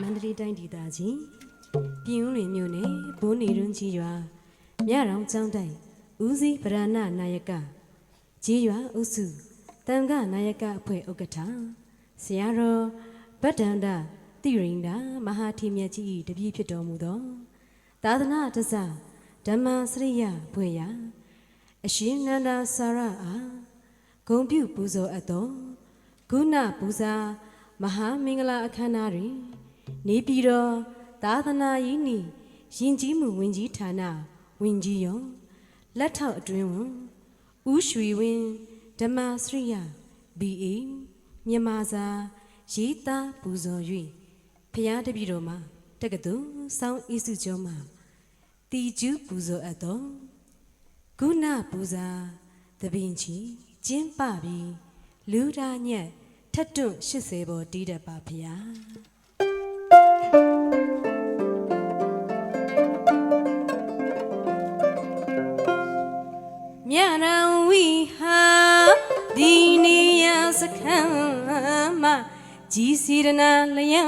မန္တလေးတိုင်းဒေသကြီးပြည်ဦးလွင်မြို့နယ်ဘိုးနေရွန်းကြီးရွာမြရောင်ကျောင်းတိုင်ဦးစီးဗရဏနာယကကြီးရွာအုပ်စုတန်ခနာယကအဖွဲ့ဥက္ကဋ္ဌဆရာတော်ဗဒ္ဒန္တတိရိန္ဒာမဟာထီမြတ်ကြီး၏တပည့်ဖြစ်တော်မူသောသာသနာတစ္ဆဓမ္မစရိယဘွေရအရှင်နန္ဒာစာရအားဂုံပြုပူဇော်အပ်သောကုဏပူဇာမဟာမင်္ဂလာအခမ်းအနားတွင် နေပြည်တော်သာသနာရေးနှင့်ယဉ်ကျေးမှုဝင်ကြီးဌာနဝင်ကြီးရောလက်ထောက်အတွင်းဝန်ဦးရွှေဝင်းဓမ္မစရိယ BA မြန်မာစာရေးသားပူဇော်၍ဖျားတပည့်တော်မှာတက္ကသိုလ်စောင်းဤစုကျော်မှာတီကျူးပူဇော်အပ်တော်ကုဏပူဇာသပင်ချီကျင်းပပြီးလူဒါညက်ထတ်တွန့်80ဘောတီးတတ်ပါဗျာမြ ကြီးစီရနာလျံ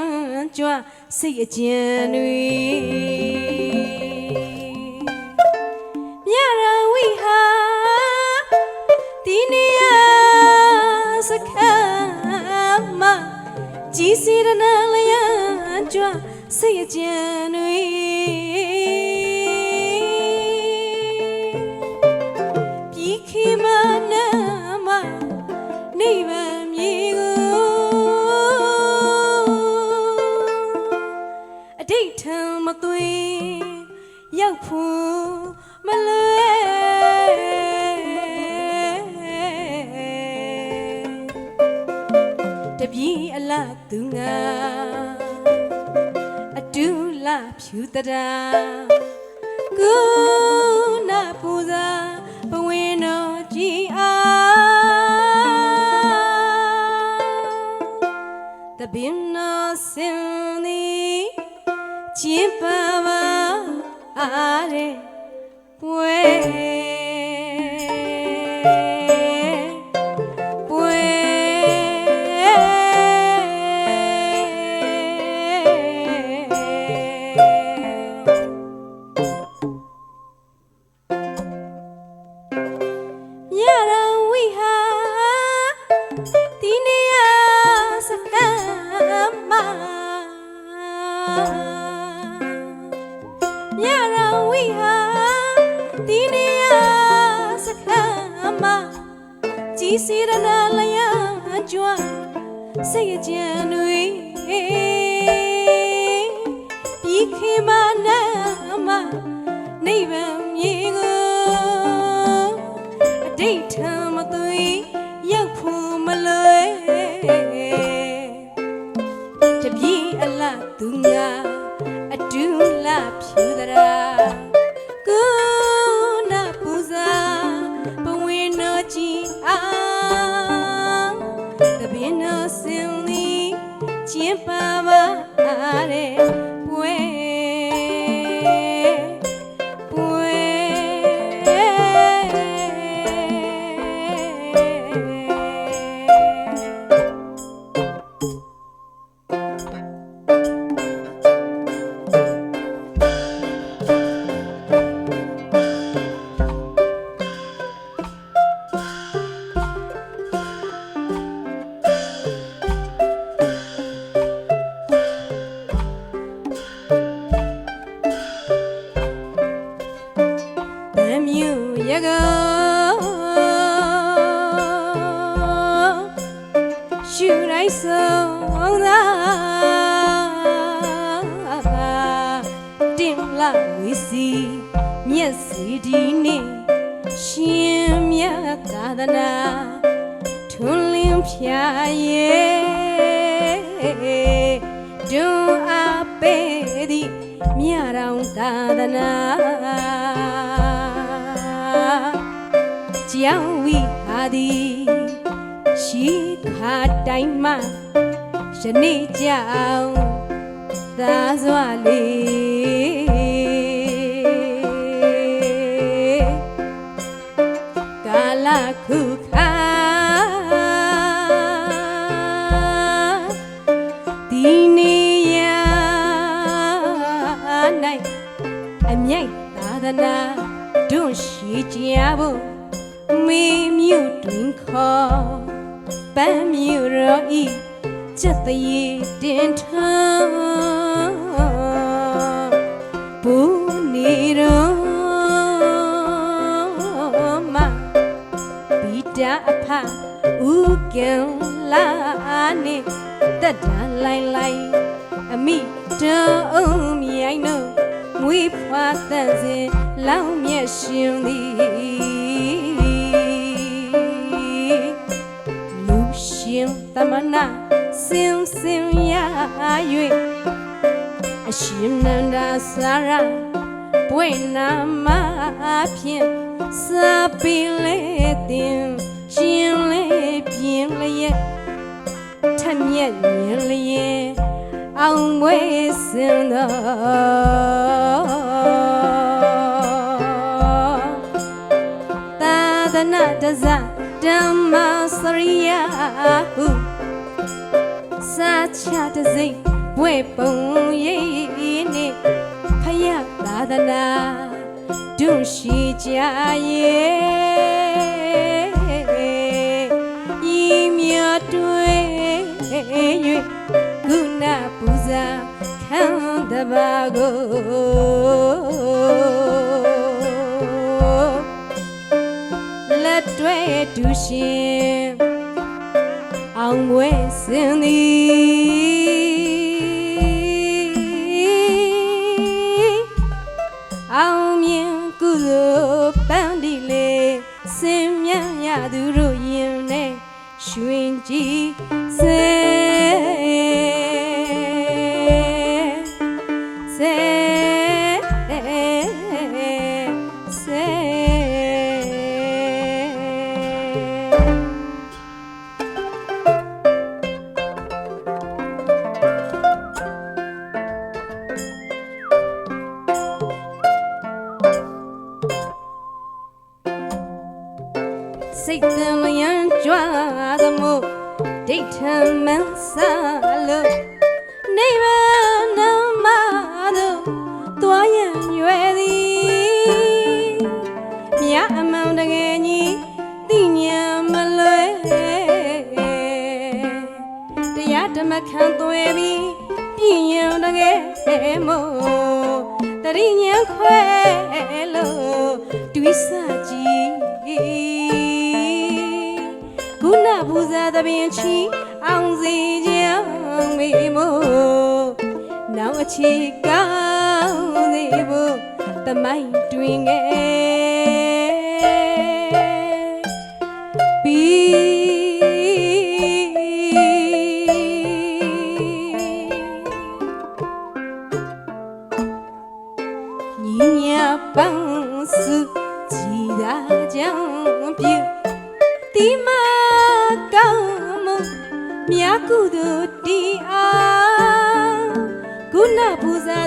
ကြွစိတ်အကျဉ်တွေမြရဝိဟာဒီနေယစခမ်းမကြီးစီရနာလျံကြွစိတ်အကြံတွေပြီးခိမနာမနိဗ္ဗာန်မြေ ဖြူတရာကုဏပူဇာဘဝင်တော်ကြည်အားတပင်တော်စင်သည်ကျင်းပါပါအားတဲ့ မ်းမှာမြရဝိဟာဒီနေယစခမ်းမှာကြီးစီရနာလျံကြွစိတ်အကြံတွေပြီးခေမနာမနိဗ္ဗာန်မြေကိုအတိတ်ထံ ရကောရှူလိုက်ဆုံးသာတင်လာဝီစီမျက်စီဒီနေ့ရှင်မြတ်သာသနာထွန်းလင်းဖြာရဲ့ဒွန်အားပေးသည်မြရောင်သာသနာ ကြောင်ဝိဟာသည်ရှိခါတိုင်းမှယနေ့ကြောင်သာစွာလေးကာလခုခါဒီနေရာ၌အမြိုက်သာသနာတွန့်ရှိကြဖို့ မေမြူတွင်ခေါ်ပန်းမြူရောဤစက်တရေတင်ထဘူနေရောမဘီတာအဖဥကံလာနေတက်တန်လိုက်လိုက်အမိတောင်းမြိုင်တို့ငွေဖွာတန်စင်လောင်မျက်ရှင်သည် သမနာစင်စင်ရ၍အရှင်နန္ဒာစာရပွင့်နာမဖြင့်စာပင်လေတင်ရှင်လေပြင်းလျက်ထက်မြက်မြင်လျက်အောင်မွေးစင်တော်သာသနာတဇ ဓမ္မစရိယဟုစာချတစိတ်ဘွဲ့ပုံရိပ်နေဖယသာသနာဒုရှိကြရဲ့ဤမြတ်တွေ့၍ကုဏပူဇာခံတပါကို တွဲတူရှင်အောင်ဝဲစင်သည်အောင်မြင်ကုသိုလ်ပန်းဒီလေစင်မြတ်ရသူတို့ရင်နဲ့ရွှင်ကြည်စေစေ လို့တွေးဆကြည့်ခုနဘူဇာသပင်ချီအောင်စီကြောင်းမိမို့နောက်အချီကောင်းစေဖို့တမိုင်းတွင်ငယ်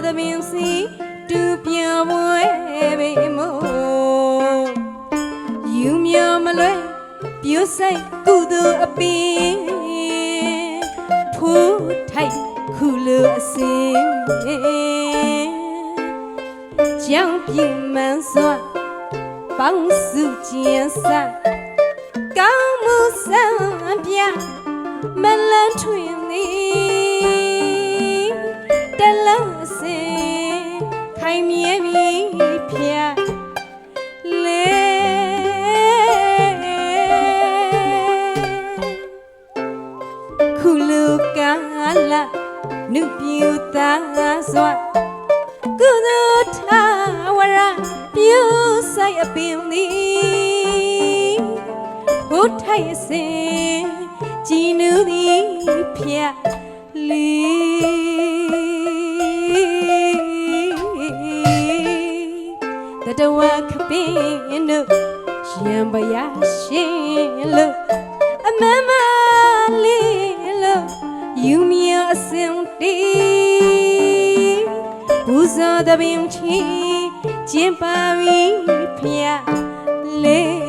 သမင်စီတူပြောင်းပွဲပေမို့ယူမြော်မလွဲပြုဆိုင်ကုသိုလ်အပင်ဖူးထိုက်ခုလိုအစင်ကြောင့်ပြင်းမှန်စွာပေါင်းစုကျင်းစားကောင်းမှုစံပြမလန်းထွင်သည်တလုံးစင် ခိုင်မြဲပြီးဖျားလေခုလူကာလနုပြူသားစွာကုသိုလ်ထာဝရပြုဆိုင်အပင်သည်ဘုထိုက်စင်ကြည်နူးသည်ဖြတ်လီ တတဝခပင်တို့ရံပရရှင်လို့အမမလေးလို့ယူမြအစင်တီဘူဇောတပင်ချီကျင်းပါပြီးဖျက်လေလေ